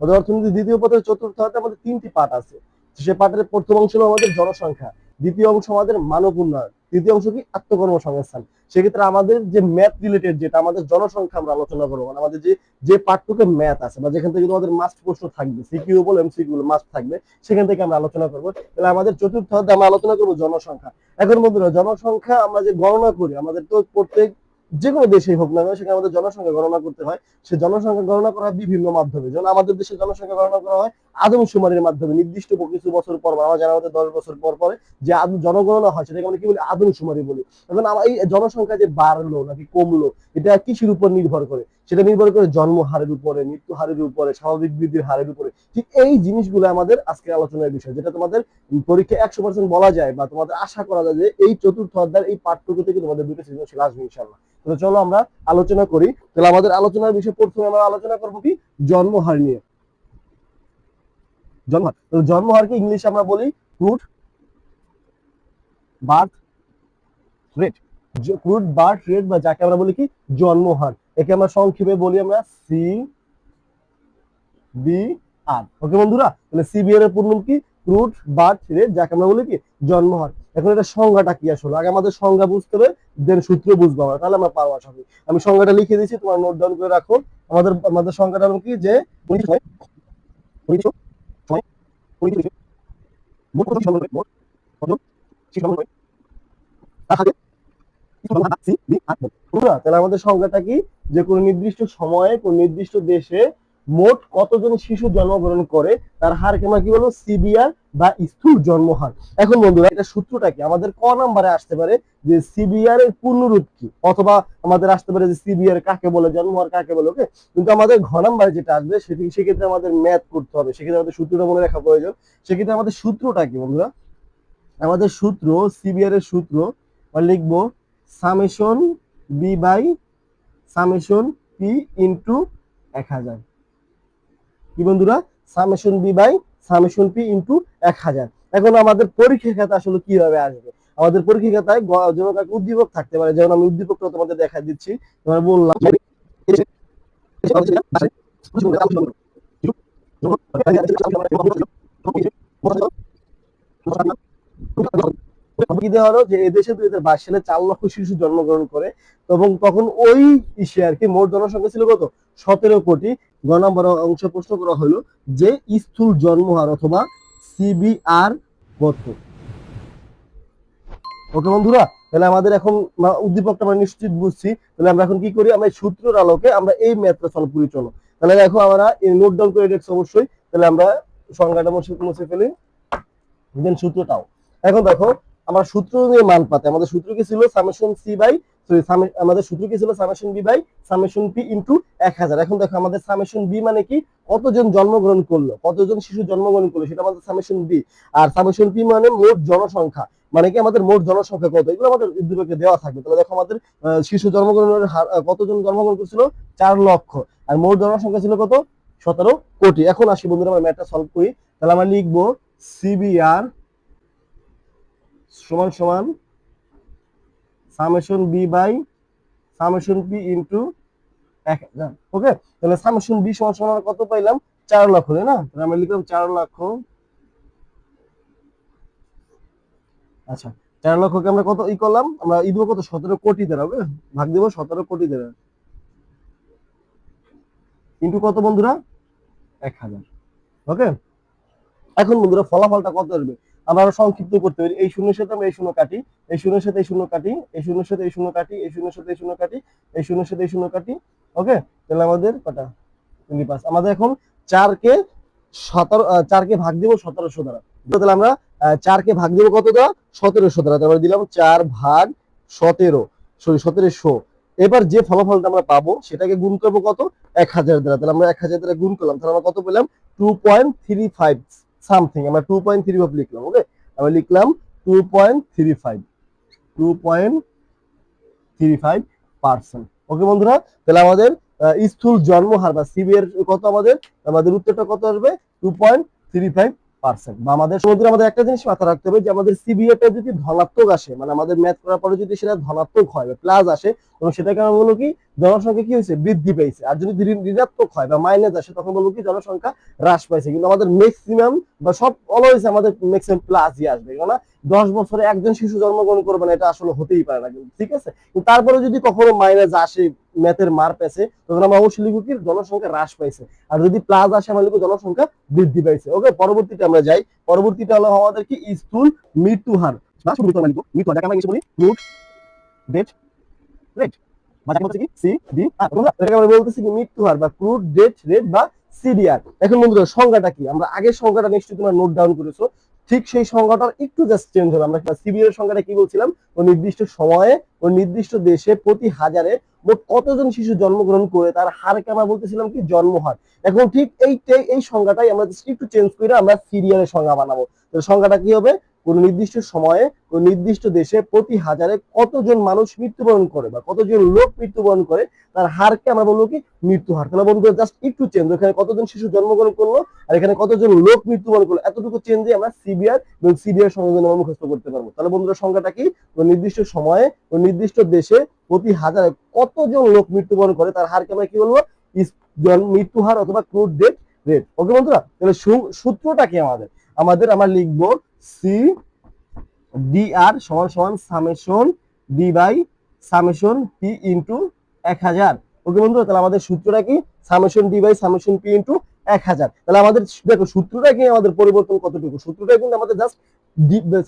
আমাদের অর্থনীতি দ্বিতীয় পথের চতুর্থ হাতে আমাদের তিনটি পার্ট আছে। সে পার্টের প্রথম অংশ হলো আমাদের জনসংখ্যা, দ্বিতীয় অংশ আমাদের মানব উন্নয়ন, তৃতীয় অংশ কি আত্মকর্মসংস্থান। সেক্ষেত্রে আমাদের যে ম্যাথ রিলেটেড যেটা, আমাদের জনসংখ্যা আমরা আলোচনা করব। মানে আমাদের যে যে পার্টটুকে ম্যাথ আছে, বা যেখান থেকে আমাদের মাস্ট প্রশ্ন থাকবে সিকিউ বলে এমসিকিউ বলে মাস্ট থাকবে, সেখান থেকে আমরা আলোচনা করব। তাহলে আমাদের চতুর্থ অধ্যায়ে আমরা আলোচনা করব জনসংখ্যা। এখন বন্ধুরা, জনসংখ্যা আমরা যে গণনা করি, আমাদের তো প্রত্যেক যে কোনো দেশেই হোক না সেখানে আমাদের জনসংখ্যা গণনা করতে হয়। সে জনসংখ্যা গণনা করা হয় বিভিন্ন মাধ্যমে। যেমন আমাদের দেশে জনসংখ্যা গণনা করা হয় আদমশুমারির মাধ্যমে। নির্দিষ্ট কিছু বছর পর আমার জানা আমাদের দশ বছর পর পরে যে জনগণনা হয়, সেটাকে আমরা কি বলি? আদমশুমারি বলি। এখন আমার এই জনসংখ্যা যে বাড়লো নাকি কমলো, এটা কৃষির উপর নির্ভর করে? সেটা নির্ভর করে জন্ম হারের উপরে, মৃত্যু হারের উপরে, স্বাভাবিক বৃদ্ধির হারের উপরে। ঠিক এই জিনিসগুলো আমাদের আজকে আলোচনার বিষয়, যেটা তোমাদের পরীক্ষা একশো পার্সেন্ট বলা যায় বা তোমাদের আশা করা যায় যে এই চতুর্থ অধ্যায়ের এই পাঠটুকু থেকে তোমাদের দুটো সৃজনশীল আসবে ইনশাল্লাহ তো চলো আমরা আলোচনা করি। তাহলে আমাদের আলোচনার বিষয় প্রথমে আমরা আলোচনা করব কি? জন্মহার নিয়ে। জন্মহার জন্মহারকে ইংলিশে আমরা বলি crude birth rate. Crude birth rate বা যাকে আমরা বলি কি? জন্মহার একে আমরা সংক্ষেপে বলি আমরা সি বি আর ওকে বন্ধুরা? তাহলে সিবিআর এর পূর্ণ কি? ক্রুড বার্থ রেট যাকে আমরা বলি কি? জন্মহার এখন এটা সংজ্ঞাটা কি আসলে? আগে আমাদের সংজ্ঞা বুঝতে হবে দেন সূত্র বুঝব আমরা। তাহলে আমরা পারব আশা আমি সংজ্ঞাটা লিখে দিয়েছি, তোমার নোট ডাউন করে রাখো। আমাদের আমাদের সংজ্ঞাটা হলো কি? যে মোট কত সংখ্যা মোট কত সংখ্যা তার সাথে সি বি আর তাহলে আমাদের সংখ্যাটা কি? যে কোনো নির্দিষ্ট সময়ে, কোন নির্দিষ্ট দেশে মোট কতজন শিশু জন্মগ্রহণ করে, তার হারকে আমরা কি বলব? সিবিআর বা স্থূল জন্মহার এখন বন্ধুরা, এটা সূত্রটা কি? আমাদের ক নাম্বারে আসতে পারে যে সিবিআর এর পূর্ণরূপ কি? অথবা আমাদের আসতে পারে যে সিবিআর কাকে বলে জন্মহার কাকে বলে, ওকে? কিন্তু আমাদের ঘ নাম্বারে যেটা আসবে, সেটি সেক্ষেত্রে আমাদের ম্যাথ করতে হবে। সেক্ষেত্রে আমাদের সূত্রটা মনে রাখা প্রয়োজন। সেক্ষেত্রে আমাদের সূত্রটা কি বন্ধুরা? আমাদের সূত্র সিবিআর এর সূত্র লিখব summation B by summation P into এক হাজার। কি বন্ধুরা? Summation B by summation P into এক হাজার। এখন আমাদের পরীক্ষা খাতা আসলে কীভাবে আসবে? আমাদের পরীক্ষা খাতায় যেমন উদ্দীপক থাকতে পারে, যেমন আমি উদ্দীপকটা তোমাদের দেখা দিচ্ছি। তোমার বললাম হলো যে এদেশে দুই হাজার বাইশ সালে চার লক্ষ শিশু জন্মগ্রহণ করে এবং তখন ওই ইসে আর কি মোট জনসংখ্যা ছিল কত? সতেরো কোটি। অংশ প্রশ্ন করা হলো যে স্থূল জন্মহার অথবা সিবিআর কত? ওকে বন্ধুরা, তাহলে আমাদের এখন উদ্দীপকটা আমরা নিশ্চিত বুঝছি। তাহলে আমরা এখন কি করি? আমরা সূত্রের আলোকে আমরা এই ম্যাথটা সলভ করি, চলো। তাহলে দেখো আমরা নোট ডাউন করে রেখেছি অবশ্যই। তাহলে আমরা মুছে মুছে ফেলি। দেন সূত্রটাও। এখন দেখো আমরা সূত্র নিয়ে মান পাতে। আমাদের সূত্র কি ছিল? সামেশন সি বাই আমাদের সূত্র কি ছিল? Summation B by summation P into এক হাজার। এখন দেখো, আমাদের সামেশন বি মানে কি? কতজন জন্মগ্রহণ করল? কতজন শিশু জন্মগ্রহণ করল? সেটা আমাদের সামেশন বি আর সামেশন পি মানে মোট জনসংখ্যা। মানে কি? আমাদের মোট জনসংখ্যা কত? এগুলো আমাদের উদ্দীপকে দেওয়া থাকবে। তাহলে দেখো, আমাদের শিশু জন্মগ্রহণের হার কতজন জন্মগ্রহণ করছিল? চার লক্ষ। আর মোট জনসংখ্যা ছিল কত? সতেরো কোটি। এখন আসি বন্ধুরা, আমরা ম্যাথটা সলভ করি। তাহলে আমরা লিখব সিবিআর সমান সমান summation B by summation P into এক হাজার ওকে তাহলে সামেশন বি সমান সমান কত পাইলাম? চার লক্ষ, তাই না? তাহলে আমরা লিখলাম চার লক্ষ। আচ্ছা চার লক্ষকে আমরা কত ই করলাম? আমরা ই দেবো কত? সতেরো কোটি দ্বারা, ওকে? ভাগ দেবো সতেরো কোটি দ্বারা। ইন্টু কত বন্ধুরা? এক হাজার, ওকে? এখন বন্ধুরা ফলাফলটা কত আসবে? আমরা সংক্ষিপ্ত করতে পারি। এই শূন্যের সাথে আমরা এই শূন্য কাটি, এই শূন্যের সাথে এই শূন্য কাটি, এই শূন্যের সাথে এই শূন্য কাটি, এই শূন্যের সাথে এই শূন্য কাটি, এই শূন্যের সাথে এই শূন্য কাটি। ওকে তাহলে আমাদের কটা? টোয়েন্টি পাঁচ আমাদের এখন চারকে সতেরো চারকে ভাগ দিব সতেরোশো দ্বারা। তাহলে আমরা চারকে ভাগ দিব কত দ্বারা? সতেরোশো দ্বারা। তারপরে দিলাম চার ভাগ সতেরো। সরি সতেরোশো। এবার যে ফলাফলটা আমরা পাবো, সেটাকে গুণ করব কত? এক হাজার দ্বারা। তাহলে আমরা এক হাজার দ্বারা গুণ করলাম। তাহলে আমরা কত পেলাম? Two point three five something, আমরা টু পয়েন্ট থ্রি ফাইভ লিখলাম ওকে আমরা লিখলাম two point three five two point three five percent okay বন্ধুরা? তাহলে আমাদের স্থূল জন্মহার বা সিবিএর কত আমাদের? আমাদের উত্তরটা কত আসবে? Two point three five percent বা আমাদের সমুদ্রে আমাদের একটা জিনিস মাথা রাখতে হবে যে আমাদের সিবিএটা যদি ধনাত্মক আসে মানে আমাদের ম্যাথ করার পরে যদি সেটা ধনাত্মক হয় বা প্লাস আসে, এবং সেটাকে আমরা বলব কি? জনসংখ্যা কি হয়েছে? বৃদ্ধি পেয়েছে। আর যদি ঋণ- ঋণাত্মক হয় বা মাইনাস আসে, তখন বলব কি জনসংখ্যা হ্রাস পাইছে। কিন্তু আমাদের ম্যাক্সিমাম বা সব অলওয়েজ আমাদের ম্যাক্সিমাম প্লাসই আসবে। কেননা দশ বছরে একজন শিশু জন্মগ্রহণ করবে না, এটা আসলে হতেই পারে না কিন্তু, ঠিক আছে? তারপরে যদি কখনো মাইনাস আসে ম্যাথের মার পেছে তখন আমরা অবশ্যই লিখব কি জনসংখ্যা হ্রাস পাইছে। আর যদি প্লাস আসে, আমরা লিখব জনসংখ্যা বৃদ্ধি পাইছে। ওকে, পরবর্তীতে আমরা যাই। পরবর্তীতে হলো আমাদের কি? স্থূল মৃত্যু হার মৃত্যু আমরা লিখব মৃত্যু হার আমরা বলি। রুট ডেট রেট হার নির্দিষ্ট সময়ে, ও নির্দিষ্ট দেশে প্রতি হাজারে কতজন শিশু জন্মগ্রহণ করে, তার হারকে আমরা বলতেছিলাম কি? জন্মহার। এখন ঠিক এইটাই এই সংজ্ঞাটাই আমরা একটু চেঞ্জ করে আমরা সিরিয়ালের সংজ্ঞা বানাবো। সংজ্ঞাটা কি হবে? কোন নির্দিষ্ট সময়ে, কোন নির্দিষ্ট দেশে প্রতি হাজারে কতজন মানুষ মৃত্যুবরণ করে বা কতজন লোক মৃত্যুবরণ করে, তার হারকে আমরা বলব কি? মৃত্যু হার। তাহলে বন্ধুরা জাস্ট একটু চেঞ্জ এখানে কতজন শিশু জন্মগ্রহণ করল আর এখানে কতজন লোক মৃত্যুবরণ করল? এতটুকু চেঞ্জে আমরা সিবিআর এবং সিবিআর সংযোজন আমরা মুখস্থ করতে পারব। তাহলে বন্ধুরা সংখ্যাটা কি? কোন নির্দিষ্ট সময়ে, কোন নির্দিষ্ট দেশে প্রতি হাজারে কতজন লোক মৃত্যুবরণ করে, তার হারকে আমরা কি বলব? মৃত্যু হার অথবা ক্রুড ডেট রেট ওকে বন্ধুরা, তাহলে সূত্রটা কি আমাদের? আমাদের আমরা লিখব সি ডি আর সমান সমান summation D by summation P into এক হাজার। ওকে বন্ধুরা, তাহলে আমাদের সূত্রটা কি? Summation D by summation P into এক হাজার। তাহলে আমাদের দেখো সূত্রটা কি? আমাদের পরিবর্তন কতটুকু? সূত্রটা কিন্তু আমাদের জাস্ট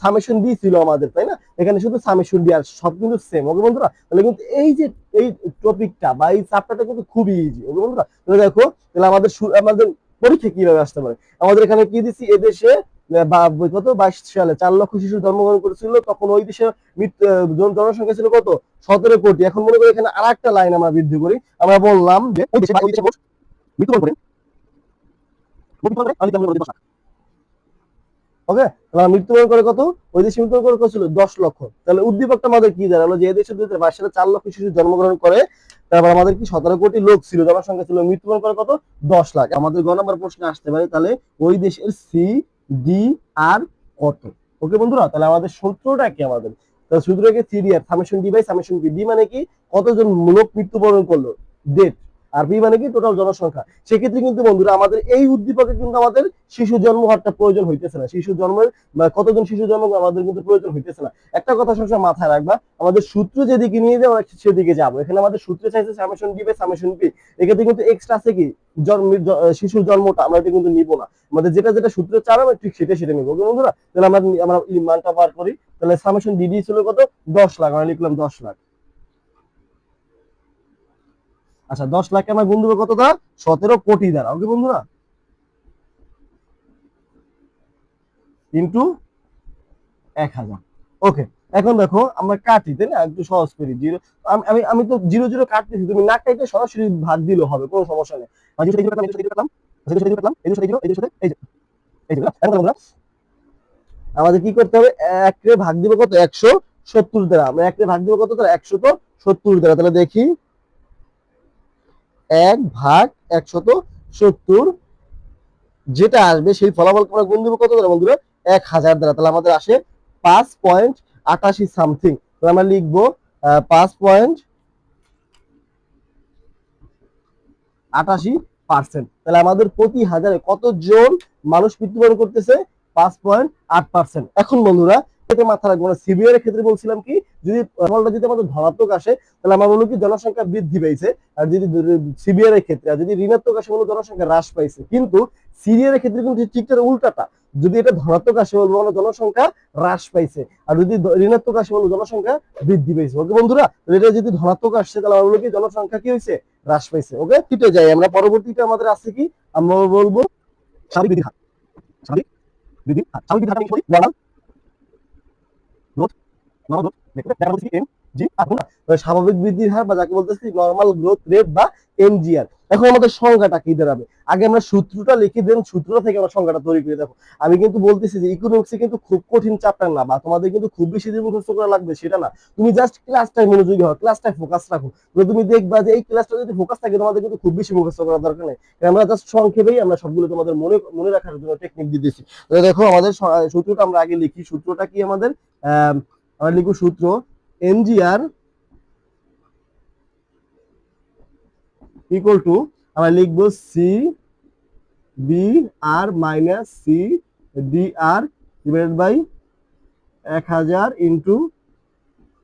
সামেশন ডি ছিল আমাদের, তাই না? এখানে শুধু সামেশন ডি আর সব কিন্তু সেম ওকে বন্ধুরা? তাহলে কিন্তু এই যে, এই টপিকটা বা এই চ্যাপ্টারটা কিন্তু খুবই ইজি ওকে বন্ধুরা? তাহলে দেখো, তাহলে আমাদের আমাদের পরীক্ষা কীভাবে আসতে পারে? আমাদের এখানে কি দিচ্ছি এদেশে কত? বাইশ সালে চার লক্ষ শিশু জন্মগ্রহণ করেছিল। তখন ওই দেশে জনসংখ্যা ছিল কত? সতেরো কোটি। এখন মনে করি এখানে আর একটা লাইন আমরা বৃদ্ধি করি। আমরা বললাম যে মৃত্যুবরণ করে মৃত্যুবরণ করে, আমি তেমন বলে দিই দশ লাখ। ওকে? তাহলে মৃত্যুবরণ করে কত? ওই দেশে মৃত্যুবরণ করে কত ছিল? দশ লক্ষ। তাহলে উদ্দীপকটা আমাদের কি দাঁড়াল যে এই দেশে দুই হাজার বাইশ চার লক্ষ শিশু জন্মগ্রহণ করে, তারপর আমাদের কি সতেরো কোটি লোক ছিল জনসংখ্যা ছিল মৃত্যুবরণ করে কত? দশ লাখ। আমাদের গ নম্বর প্রশ্ন আসতে পারে, তাহলে ওই দেশের সি ডি আর কত? ওকে বন্ধুরা, তাহলে আমাদের সূত্রটা কি আমাদের? তাহলে সূত্রকে C D R summation D by summation D মানে কি? কতজন লোক মৃত্যুবরণ করল? ডেট আর পি মানে কি? টোটাল জনসংখ্যা। সেক্ষেত্রে কিন্তু বন্ধুরা, আমাদের এই উদ্দীপকে কিন্তু আমাদের শিশু জন্ম হওয়ারটা প্রয়োজন হইতেছে না। শিশু জন্মের কতজন শিশু জন্ম আমাদের কিন্তু প্রয়োজন হইতেছে না। একটা কথা সবসময় মাথায় রাখবা, আমাদের সূত্র যেদিকে নিয়ে যাব সেদিকে যাব। এখানে আমাদের সূত্রে চাইছে summation D by summation P এক্ষেত্রে কিন্তু এক্সট্রা আছে কি? জন্ম শিশুর জন্মটা আমরা এটা কিন্তু নিব না। আমাদের যেটা যেটা সূত্রে চান আমরা ঠিক সেটা সেটা নিবো। বন্ধুরা? তাহলে আমরা আমরা এই মানটা বার করি। তাহলে সামেশন ডিডি ছিল কত? দশ লাখ। আমরা লিখলাম দশ লাখ। আচ্ছা দশ লাখকে আমার গুণ দেবো কত দ্বারা সতেরো কোটি দ্বারা ওকে বন্ধুরা ইন্টু এক হাজার। ওকে, এখন দেখো আমরা কাটি, তাই না? একটু সহজ করি, জিরো, আমি আমি তো জিরো জিরো কাটতেছি, তুমি না কাটতে সরাসরি ভাগ দিলে হবে, কোনো সমস্যা নেই। আমাদের কি করতে হবে? এক ভাগ দিব কত? একশো সত্তর দ্বারা। আমরা এক ভাগ দিব কত? দ্বারা একশো তো সত্তর দ্বারা। তাহলে দেখি এক ভাগ একশত সত্তর যেটা আসবে, সেই ফলাফল আমরা গুণ দেবো কত দ্বারা বন্ধুরা? এক হাজার দ্বারা। তাহলে আমাদের আসে পাঁচ পয়েন্ট আটাশি সামথিং। তাহলে আমরা লিখব পাঁচ পয়েন্ট আটাশি পার্সেন্ট। তাহলে আমাদের প্রতি হাজারে কতজন মানুষ মৃত্যুবরণ করতেছে? পাঁচ পয়েন্ট আট পার্সেন্ট। এখন বন্ধুরা জনসংখ্যা বৃদ্ধি পাইছে। ওকে বন্ধুরা যদি ধনাত্মক তাহলে বলব কি, জনসংখ্যা কি হয়েছে হ্রাস পাইছে। ওকে আমরা পরবর্তীতে আমাদের আছে কি, আমরা বলব নর্মাল গ্রোথ নর্মাল গ্রোথ দেখো দেখা বলছি এম জি আর বন্ধুরা, তাহলে স্বাভাবিক বৃদ্ধির হার বা যাকে বলতেছি নর্মাল গ্রোথ রেট বা এমজিআর এখন আমাদের সংখ্যাটা কি দাঁড়াবে? আগে আমরা সূত্রটা লিখে দেন সূত্র থেকে আমরা সংখ্যাটা তৈরি করে দেখো। আমি কিন্তু বলতেছি যে ইকোনমিক্সে কিন্তু খুব কঠিন চ্যাপ্টার না বা তোমাদের কিন্তু খুব বেশি দিন মুখস্থ করা লাগবে সেটা না। তুমি জাস্ট ক্লাসটায় মনোযোগী হও ক্লাসটায় ফোকাস রাখো। তুমি দেখবা যে এই ক্লাসটা যদি ফোকাস থাকে তোমাদের কিন্তু খুব বেশি মুখস্থ করার দরকার নেই। আমরা জাস্ট সংক্ষেপেই আমরা সবগুলো তোমাদের মনে মনে রাখার জন্য টেকনিক দিতেছি। দেখো আমাদের সূত্রটা আমরা আগে লিখি। সূত্রটা কি আমাদের? আহ, আমরা লিখব সূত্র, এনজিআর ইকুয়াল টু আমরা লিখব C B R minus C D R divided by এক হাজার ইন্টু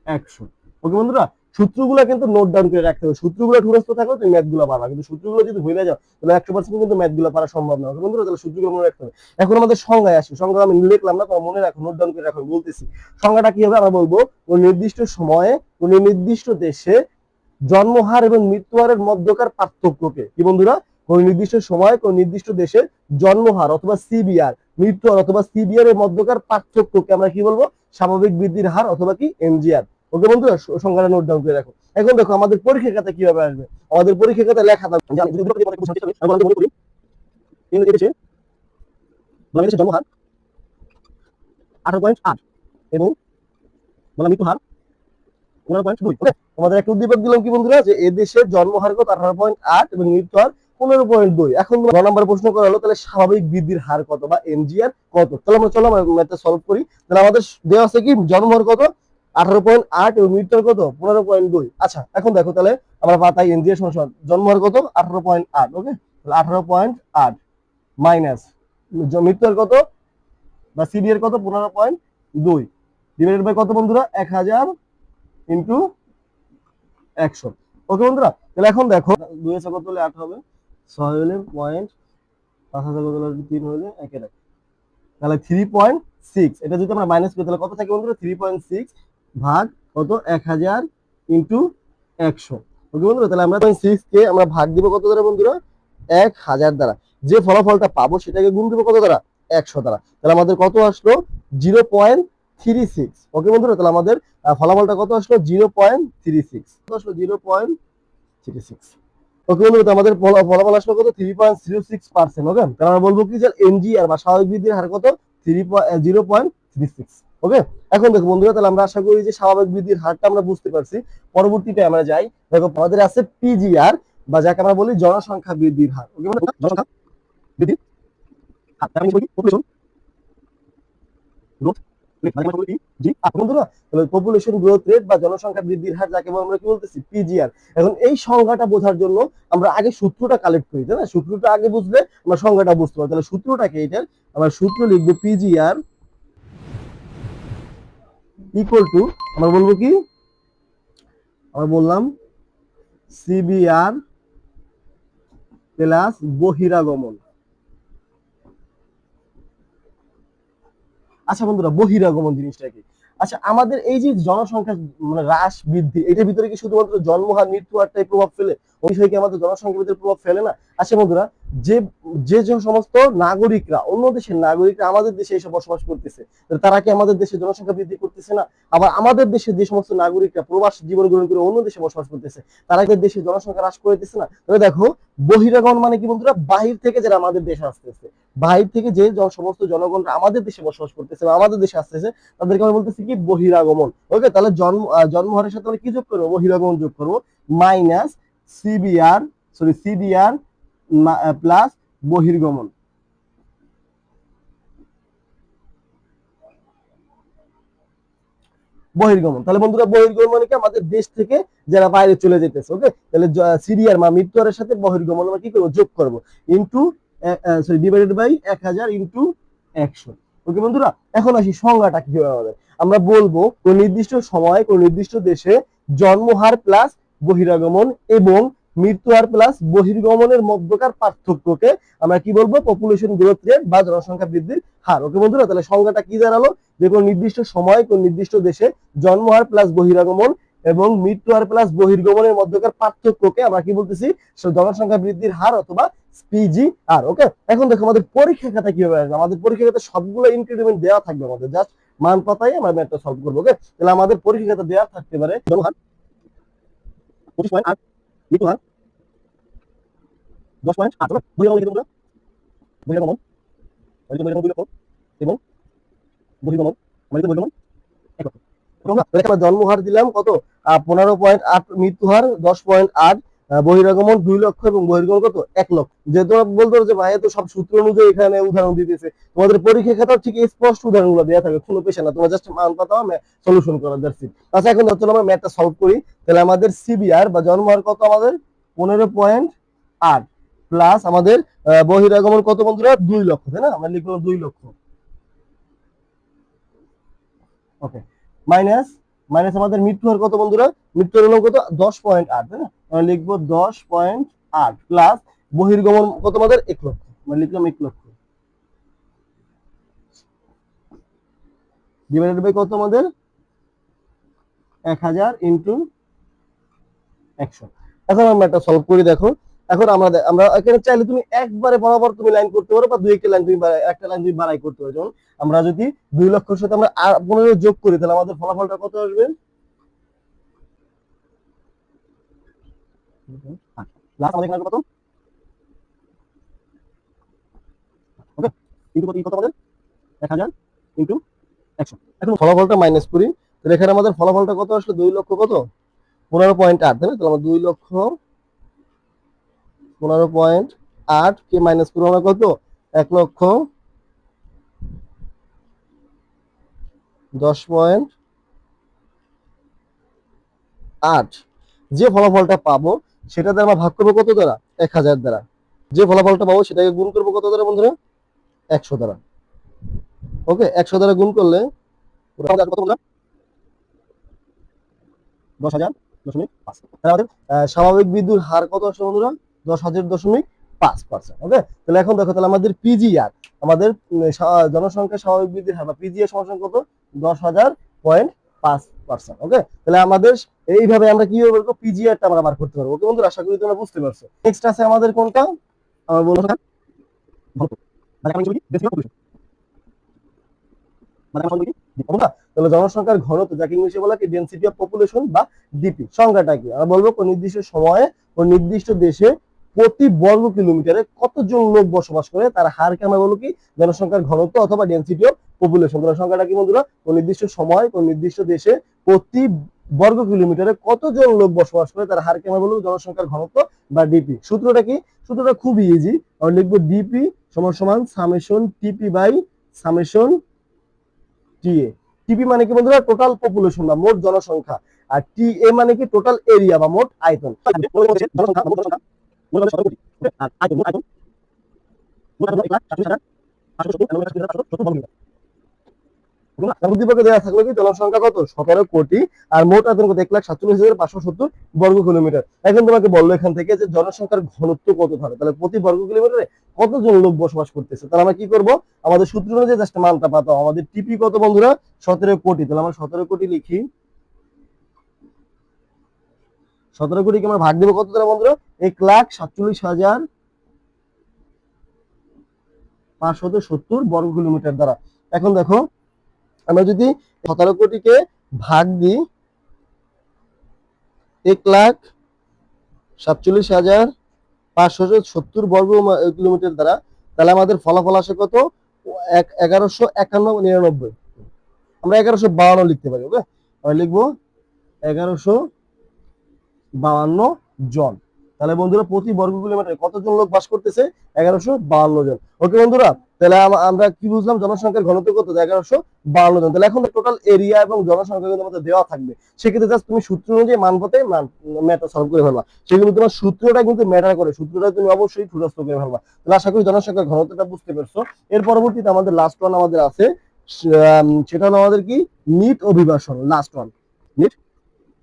একশো। ওকে বন্ধুরা সূত্রগুলো কিন্তু নোট ডাউন করে রাখতে হবে। সূত্রগুলো ঠুরস্ত থাকলে তুমি ম্যাথগুলো পারবা কিন্তু সূত্রগুলো যদি ভুলে যাও, তাহলে একশো পার্সেন্ট কিন্তু ম্যাথগুলো পারা সম্ভব না। বন্ধুরা, তাহলে সূত্রগুলো মনে রাখতে হবে। এখন আমাদের সংজ্ঞায় আসি। সংজ্ঞা আমি লিখলাম না, তোমার মনে রাখো নোট ডাউন করে রাখো বলতেছি। সংজ্ঞাটা কি হবে? আমরা বলব, কোন নির্দিষ্ট সময়ে, কোন নির্দিষ্ট দেশে জন্মহার এবং মৃত্যুহারের মধ্যকার পার্থক্যকে, কি বন্ধুরা? কোন নির্দিষ্ট সময়, কোন নির্দিষ্ট দেশে জন্মহার অথবা সিবিআর মৃত্যুহার অথবা সিবিআর এর মধ্যকার পার্থক্যকে আমরা কি বলব? স্বাভাবিক বৃদ্ধির হার অথবা কি? এমজিআর ওকে বন্ধুরা সংখ্যাটা নোট ডাউন করে রাখো। এখন দেখো, আমাদের পরীক্ষা খাতা কীভাবে আসবে? আমাদের পরীক্ষা খাতা লেখা থাকবে বাংলাদেশের জন্মহার, আঠারো পয়েন্ট আট, এবং বলা মৃত্যু হার পনেরো পয়েন্ট দুই। তোমাদের একটা উদ্দীপক দিলাম কি বন্ধুরা, যে এ দেশের জন্মহার কত? আঠারো পয়েন্ট আট এবং মৃত্যু হার পনেরো পয়েন্ট দুই। এখন ন নম্বর প্রশ্ন করা হলো, তাহলে স্বাভাবিক বৃদ্ধির হার কত বা এমজিআর কত? তাহলে আমরা, চলো আমরা সলভ করি। তাহলে আমাদের দেওয়া আছে কি? জন্মহার কত? আঠারো পয়েন্ট আট এবং মৃত্যুর কত? পনেরো পয়েন্ট দুই। আচ্ছা এখন দেখো তাহলে আমরা পাতাই এনজিএস সমান জন্মহার কত? আঠারো পয়েন্ট আট ওকে তাহলে আঠারো পয়েন্ট আট মাইনাস মৃত্যুর কত? বা সিবিএর কত? পনেরো পয়েন্ট দুই। ডিভাইডেড বাই কত বন্ধুরা? এক হাজার ইন্টু একশো। ওকে বন্ধুরা, তাহলে এখন দেখো, দুই হাজার কত হলে আট হবে? ছয় হলে পয়েন্ট পাঁচ হাজার কত হলে তিন হলে একের এক তাহলে থ্রি পয়েন্ট সিক্স এটা যদি আমরা মাইনাস করি, তাহলে কত থাকে বন্ধুরা? থ্রি পয়েন্ট সিক্স ভাগ কত? এক হাজার ইন্টু একশো। ওকে বন্ধুরা, তাহলে আমরা সিক্স কে আমরা ভাগ দিব কত দ্বারা বন্ধুরা? এক হাজার দ্বারা। যে ফলাফলটা পাবো সেটাকে গুণ দিব কত দ্বারা? একশো দ্বারা। তাহলে আমাদের কত আসলো? Zero point three six okay বন্ধুরা, তাহলে আমাদের ফলাফলটা কত আসলো? জিরো পয়েন্ট থ্রি সিক্স কত আসলো? Zero point three six okay বন্ধুরা আমাদের ফলাফল আসলো কত? Three point zero six percent okay? তাহলে আমরা বলব কি? যে এনজিআর বা স্বাভাবিক বৃদ্ধির হার কত? Three zero point three six okay? এখন দেখো বন্ধুরা, তাহলে আমরা আশা করি যে স্বাভাবিক বৃদ্ধির হারটা আমরা বুঝতে পারছি। পরবর্তীতে আমরা যাই। দেখো, আমাদের আছে পিজিআর বা যাকে আমরা বলি জনসংখ্যা বৃদ্ধির হার। ওকে জনসংখ্যা মানে কি? population growth বলি জি বন্ধুরা, তাহলে পপুলেশন গ্রোথ রেট বা জনসংখ্যা বৃদ্ধির হার যাকে আমরা কি বলতেছি? পিজিআর এখন এই সংখ্যাটা বোঝার জন্য আমরা আগে সূত্রটা কালেক্ট করি, তাই না? সূত্রটা আগে বুঝলে আমরা সংখ্যাটা বুঝতে পারব। তাহলে সূত্রটা কি এটার? আমরা সূত্র লিখব পিজিআর ইকুয়াল টু আমরা বলব কি? আমরা বললাম সিবিআর প্লাস বহিরাগমন। আচ্ছা বন্ধুরা, বহিরাগমন জিনিসটা কি? আচ্ছা আমাদের এই যে জনসংখ্যা মানে হ্রাস বৃদ্ধি, এটার ভিতরে কি শুধুমাত্র জন্মহার মৃত্যু হারটাই প্রভাব ফেলে? ওই কি আমাদের জনসংখ্যার প্রভাব ফেলে না? আচ্ছা বন্ধুরা, যে যে সমস্ত নাগরিকরা, অন্য দেশের নাগরিকরা আমাদের দেশে এসে বসবাস করতেছে তারা কি আমাদের দেশে জনসংখ্যা বৃদ্ধি করতেছে না? আবার আমাদের দেশে যে সমস্ত নাগরিকরা প্রবাস জীবন গ্রহণ করে অন্য দেশে বসবাস করতেছে, তারা কি দেশে জনসংখ্যা হ্রাস না? তাহলে দেখো বহিরাগমন মানে কি বন্ধুরা? বাহির থেকে যারা আমাদের দেশে আসতেছে, বাহির থেকে যে সমস্ত জনগণরা আমাদের দেশে বসবাস করতেছে আমাদের দেশে আসতেছে, তাদেরকে আমরা বলতেছি কি বহিরাগমন। ওকে তাহলে জন্ম জন্মহারের সাথে আমরা কি যোগ করব? বহিরাগমন যোগ করব, minus CBR sorry CBR plus বহির্গমন। বহির্গমন। তাহলে বন্ধুরা, বহির্গমন মানে কি আমাদের দেশ থেকে যারা বাইরে চলে যেতেছে ওকে তাহলে সিরিয়ার মা মৃত্যুহারের সাথে বহির্গমন আমরা কি করব? যোগ করব। ইন্টু সরি ডিভাইডেড বাই এক হাজার ইন্টু একশো। ওকে বন্ধুরা, এখন আসি সংজ্ঞাটা কি হবে? আমাদের আমরা বলব, কোন নির্দিষ্ট সময়, কোন নির্দিষ্ট দেশে জন্মহার প্লাস বহিরাগমন এবং মৃত্যুহার প্লাস বহির্গমনের মধ্যকার পার্থক্যকে আমরা কি বলব? পপুলেশন গ্রোথ রেট বা জনসংখ্যা বৃদ্ধির হার। ওকে বন্ধুরা, তাহলে সংজ্ঞাটা কি দাঁড়াল যে কোন নির্দিষ্ট সময়, কোন নির্দিষ্ট দেশে জন্মহার প্লাস বহিরাগমন এবং মৃত্যুহার প্লাস বহির্গমনের মধ্যকার পার্থক্যকে আমরা কি বলতেছি? জনসংখ্যা বৃদ্ধির হার অথবা পিজি আর ওকে? এখন দেখো আমাদের পরীক্ষা খাতা কীভাবে আসবে? আমাদের পরীক্ষা খাতা সবগুলো ইনক্রিমেন্ট দেওয়া থাকবে আমাদের। জাস্ট মান পাতাই আমরা ম্যাথটা সলভ করব, ওকে? তাহলে আমাদের পরীক্ষা খাতা দেওয়া থাকতে পারে জনহার পঁচিশ পয়েন্ট আট মৃত্যু হার দশ পয়েন্ট আট বহিরাগমন লিখে তোমরা বহিরাগমন বহিরাগমন দুই লক্ষ এবং বহির্গমন আমাদের বহির্গমন এক জন্মহার দিলাম, কত? পনেরো পয়েন্ট আট মৃত্যু হার, দশ পয়েন্ট আট বহিরাগমন দুই লক্ষ এবং বহির্গমন কত? এক লক্ষ। যে তোমরা বলতে পারো যে ভাই তো সব সূত্র অনুযায়ী এখানে উদাহরণ দিতেছে। তোমাদের পরীক্ষা খাতাও ঠিক স্পষ্ট উদাহরণগুলো দেওয়া থাকে, কোনো পেশা না। তোমরা জাস্ট মান পাতাও সলিউশন করা ইট আচ্ছা এখন চলো আমরা ম্যাথটা সলভ করি। তাহলে আমাদের সিবিআর বা জন্মহার কত আমাদের? পনেরো পয়েন্ট আট। প্লাস আমাদের বহিরাগমন কত বন্ধুরা? দুই লক্ষ, তাই না? আমরা লিখলাম দুই লক্ষ। ওকে মাইনাস মাইনাস আমাদের মৃত্যু হার কত বন্ধুরা? মৃত্যু হার কত? দশ পয়েন্ট আট, তাই না? আমরা লিখব দশ পয়েন্ট আট প্লাস বহির্গমন কত আমাদের? এক লক্ষ। আমরা লিখলাম এক লক্ষ। ডিভাইডেড বাই কত আমাদের? এক হাজার ইন্টু একশো। এখন আমরা একটা সলভ করে, দেখো। এখন আমরা আমরা এখানে চাইলে তুমি একবারে বরাবর তুমি লাইন করতে পারো বা দুই একটা লাইন তুমি একটা লাইন তুমি বাড়াই করতে পারো। যেমন আমরা যদি দুই লক্ষের সাথে আমরা পনেরো যোগ করি, তাহলে আমাদের ফলাফলটা কত আসবে? আমাদের ফলাফলটা মাইনাস করি, তাহলে এখানে আমাদের ফলাফলটা কত আসলো? দুই লক্ষ কত? পনেরো পয়েন্ট আট, তাই না? তাহলে আমরা দুই লক্ষ পনেরো পয়েন্ট আট, কে মাইনাস করব আমরা কত? এক লক্ষ দশ পয়েন্ট আট। যে ফলাফলটা পাবো, সেটাতে আমরা ভাগ করব কত দ্বারা? এক হাজার দ্বারা। যে ফলাফলটা পাবো, সেটাকে গুণ করব কত দ্বারা বন্ধুরা? একশো দ্বারা। ওকে, একশো দ্বারা গুণ করলে দশ হাজার দশমিক পাঁচ। স্বাভাবিক বিদ্যুৎ হার কত আসছে বন্ধুরা? দশ হাজার দশমিক পাঁচ পার্সেন্ট ওকে তাহলে এখন দেখো, তাহলে আমাদের পিজিআর আমাদের জনসংখ্যা স্বাভাবিক বৃদ্ধির হার বা পিজিআর কত? দশ হাজার পয়েন্ট পাঁচ পার্সেন্ট ওকে তাহলে আমাদের এইভাবে আমরা কীভাবে বলব পিজিআরটা আমরা বার করতে পারব। ওকে আশা করি তোমরা বুঝতে পারছ। নেক্সট আছে আমাদের কোনটা? আমার জনসংখ্যার ঘনত্ব যাকে ইংলিশে বলা কি? ডেন্সিটি অফ পপুলেশন বা ডিপি সংখ্যাটা কি? আমরা বলব কোন নির্দিষ্ট সময়ে, কোন নির্দিষ্ট দেশে প্রতি বর্গ কিলোমিটারে কতজন লোক বসবাস করে? তার হারকে আমরা বলব কি? জনসংখ্যার ঘনত্ব অথবা ডেন্সিটি অফ পপুলেশন জনসংখ্যাটা কি বন্ধুরা? কোন নির্দিষ্ট সময়, কোন নির্দিষ্ট দেশে প্রতি বর্গ কিলোমিটারে কতজন লোক বসবাস করে? তার হারকে আমরা বলব? জনসংখ্যার ঘনত্ব বা ডিপি সূত্রটা কি? সূত্রটা খুবই ইজি আমরা লিখব ডিপি সমান সমান summation TP by summation TA TP মানে কি বন্ধুরা? টোটাল পপুলেশন বা মোট জনসংখ্যা। আর টিএ মানে কি? টোটাল এরিয়া বা মোট আয়তন। মোট। আর আয়তন মোট আয়তন মোট আয়তন এক লাখ হাজার পাঁচশো সত্তর হাজার পাঁচশো সত্তর বর্গ কিলোমিটার। তোমাকে বলল এখান থেকে যে জনসংখ্যার ঘনত্ব কত থাকে তাহলে প্রতি বর্গ কিলোমিটারে কতজন লোক বসবাস করতেছে? তাহলে আমরা কি করব? আমাদের সূত্র অনুযায়ী মানটা পাতো আমাদের টিপি কত বন্ধুরা? সতেরো কোটি। তাহলে আমরা সতেরো কোটি লিখি। সতেরো কোটিকে আমরা ভাগ দেবো কত দ্বারা বন্ধুরা? এক লাখ সাতচল্লিশ হাজার পাঁচশত সত্তর বর্গ কিলোমিটার দ্বারা। এখন দেখো, আমরা যদি সতেরো কোটিকে ভাগ দিই, এক লাখ সাতচল্লিশ হাজার পাঁচশো সত্তর বর্গ কিলোমিটার দ্বারা, তাহলে আমাদের ফলাফল আসে কত? এগারোশো একান্ন নিরানব্বই। আমরা এগারোশো বাউন্ন লিখতে পারি, ওকে? আমরা লিখব এগারোশো বাউন্ন জন। তাহলে বন্ধুরা প্রতি বর্গ কিলোমিটারে কতজন লোক বাস করতেছে? এগারোশো বাউন্ন জন। ওকে বন্ধুরা, তাহলে আমরা কি বুঝলাম? জনসংখ্যার ঘনত্ব কত? এগারোশো বাউন্ন জন। তাহলে এখন টোটাল এরিয়া এবং জনসংখ্যা কিন্তু আমাদের দেওয়া থাকবে। সেক্ষেত্রে জাস্ট তুমি সূত্র অনুযায়ী মান পথে ম্যাটার সলভ করে ফেলবা। সেগুলো তোমার সূত্রটা কিন্তু ম্যাটার করে। সূত্রটা তুমি অবশ্যই ঠুরস্ত করে ফেলবা। তাহলে আশা করি জনসংখ্যার ঘনত্বটা বুঝতে পারছ। এর পরবর্তীতে আমাদের লাস্ট ওয়ান আমাদের আছে সেটা হলো আমাদের কি? নিট অভিবাসন লাস্ট ওয়ান নিট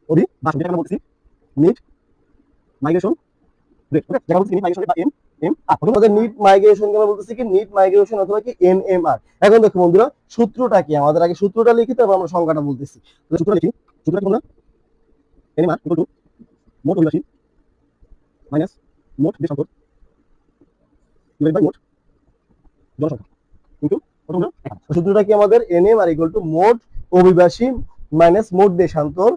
অভিবাসন নিট মাইগ্রেশন মাইগ্রেশন বলতেছি নিট মাইগ্রেশন দেখো সূত্রটা কি? আমাদের আগে সূত্রটা বলতেছি। এন আর সূত্রটা কি আমাদের N M R equal to মোট অভিবাসী মাইনাস মোট দেশান্তর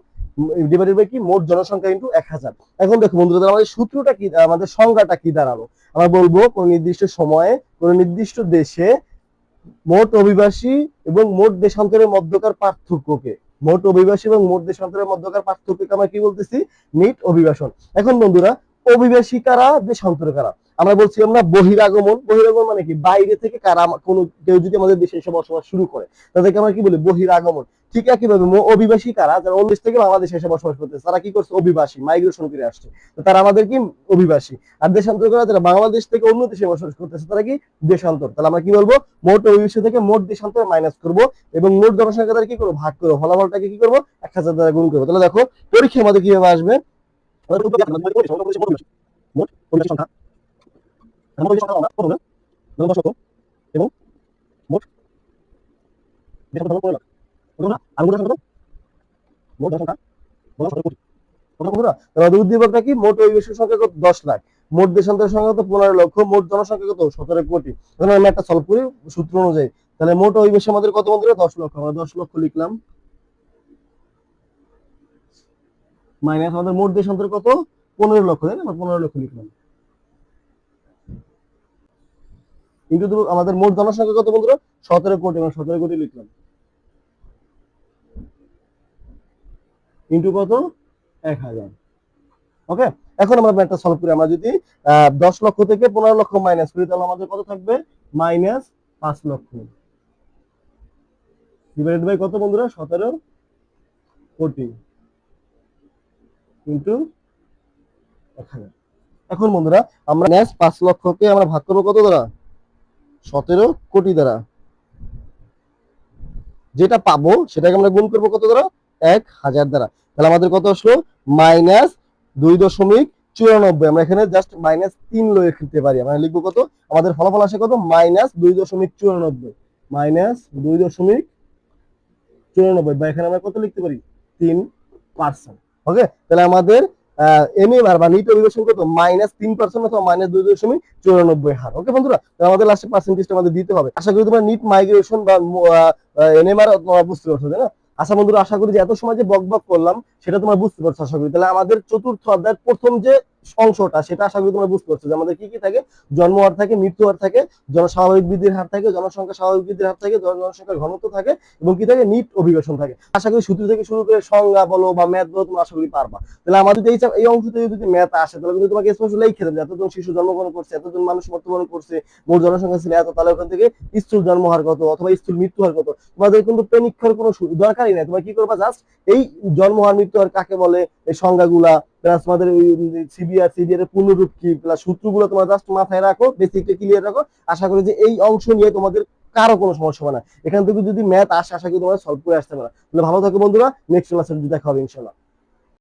ডিভাইডেড বাই কি? মোট জনসংখ্যা ইন্টু এক হাজার। এখন দেখো বন্ধুরা, আমাদের সূত্রটা কি, আমাদের সংখ্যাটা কি দাঁড়াল? আমরা বলব কোন নির্দিষ্ট সময়ে, কোন নির্দিষ্ট দেশে মোট অভিবাসী এবং মোট দেশান্তরের মধ্যকার পার্থক্যকে, মোট অভিবাসী এবং মোট দেশান্তরের মধ্যকার পার্থক্যকে আমরা কি বলতেছি? নিট অভিবাসন। এখন বন্ধুরা, অভিবাসী কারা, দেশান্তর কারা? আমরা বলছিলাম না বহিরাগমন। বহিরাগমন মানে কি? বাইরে থেকে কারা, কোনো, কেউ যদি আমাদের দেশে এসে বসবাস শুরু করে, তাদেরকে আমরা কি বলি? বহিরাগমন। ঠিক একইভাবে অভিবাসী কারা? যারা অন্য থেকে বাংলাদেশে এসে বসবাস করতেছে, তারা কি করছে? অভিবাসী মাইগ্রেশন করে আসছে। তো তারা আমাদের কি? অভিবাসী। আর দেশান্তর করা যারা বাংলাদেশ থেকে অন্য দেশে বসবাস করতেছে, তারা কি? দেশান্তর। তাহলে আমরা কি বলব? মোট অভিবাসী থেকে মোট দেশান্তর মাইনাস করব এবং মোট জনসংখ্যা দ্বারা কি করব? ভাগ করব। ফলাফলটাকে কি করব? এক হাজার দ্বারা গুণ করব। তাহলে দেখো, পরীক্ষা আমাদের কীভাবে আসবে? মোট এবং মোট পনেরো লক্ষ। মোট জনসংখ্যা কত? সতেরো কোটি। একটা মোট আমাদের কত বন্ধুরা? দশ লক্ষ। আমরা দশ লক্ষ লিখলাম। মাইনাস আমাদের মোট দেশান্তর কত? পনেরো লক্ষ, তাই না? পনেরো লক্ষ লিখলাম। কিন্তু আমাদের মোট জনসংখ্যা কত বন্ধুরা? সতেরো কোটি। আমরা সতেরো কোটি লিখলাম। ইন্টু কত? এক হাজার। ওকে এখন আমরা ম্যাথটা সলভ করি। আমরা যদি দশ লক্ষ থেকে পনেরো লক্ষ মাইনাস করি, তাহলে আমাদের কত থাকবে? মাইনাস পাঁচ লক্ষ। ডিভাইডেড বাই কত বন্ধুরা? সতেরো কোটি কিন্তু এক হাজার। এখন বন্ধুরা, আমরা ন্যাস পাঁচ লক্ষকে আমরা ভাগ করব কত দ্বারা? সতেরো কোটি দ্বারা। যেটা পাবো, সেটাকে আমরা গুণ করব কত দ্বারা? এক হাজার দ্বারা। তাহলে আমাদের কত আসলো? মাইনাস দুই দশমিক চুরানব্বই। আমরা এখানে জাস্ট মাইনাস তিন লিখতে পারি। আমরা লিখব কত? আমাদের ফলাফল আসে কত? মাইনাস দুই দশমিক চুরানব্বই। মাইনাস দুই দশমিক চুরানব্বই। বা এখানে আমরা কত লিখতে পারি? তিন পার্সেন্ট ওকে তাহলে আমাদের আমাদের দিতে হবে। আশা করি তোমরা নিট মাইগ্রেশন বা এনএমআর বুঝতে পারছ, তাই না? আশা বন্ধুরা, আশা করি যে এত সময় যে বক বক করলাম, সেটা তোমার বুঝতে পারছ, আশা করি। তাহলে আমাদের চতুর্থ অধ্যায়ের প্রথম যে অংশটা, সেটা আশা করি তোমরা বুঝতে পারছ যে আমাদের কি কি থাকে? জন্ম হার থাকে, মৃত্যু হার থাকে, জনস্বাভাবিক বৃদ্ধির হার থাকে, জনসংখ্যা স্বাভাবিক বৃদ্ধির হার থাকে জন- জনসংখ্যার ঘনত্ব থাকে এবং কি থাকে? নিট অভিবেশন থাকে। আশা করি সূত্র থেকে শুরু করে সংজ্ঞা বলো বা ম্যাথ বলো তোমরা আশা করি পারবা। তাহলে আমাদের যদি এই অংশ থেকে যদি ম্যাথ আসে, তাহলে কিন্তু তোমাকে স্পষ্ট লিখে দেবে এতজন শিশু জন্মগ্রহণ করছে, এতজন মানুষ মৃত্যুবরণ করছে, মোট জনসংখ্যা ছিল এত, তাহলে ওখান থেকে স্থূল জন্ম হার কত অথবা স্থূল মৃত্যু হার কত? তোমাদের কিন্তু পরীক্ষার কোনো দরকারই নাই। তোমরা কি করবা? জাস্ট এই জন্ম হার, মৃত্যু হার কাকে বলে? এই সংজ্ঞাগুলা প্লাস তোমাদের সিবিআর সিবিআর এর পূর্ণরূপ কি? প্লাস সূত্রগুলো তোমরা জাস্ট মাথায় রাখো বেসিকটা ক্লিয়ার রাখো। আশা করি যে এই অংশ নিয়ে তোমাদের কারও কোনো সমস্যা হবে না। এখান থেকে যদি ম্যাথ আসে, আশা করি তোমরা সলভ করে আসতে পারো। তাহলে ভালো থাকো বন্ধুরা নেক্সট ক্লাসে দেখা হবে ইনশাল্লাহ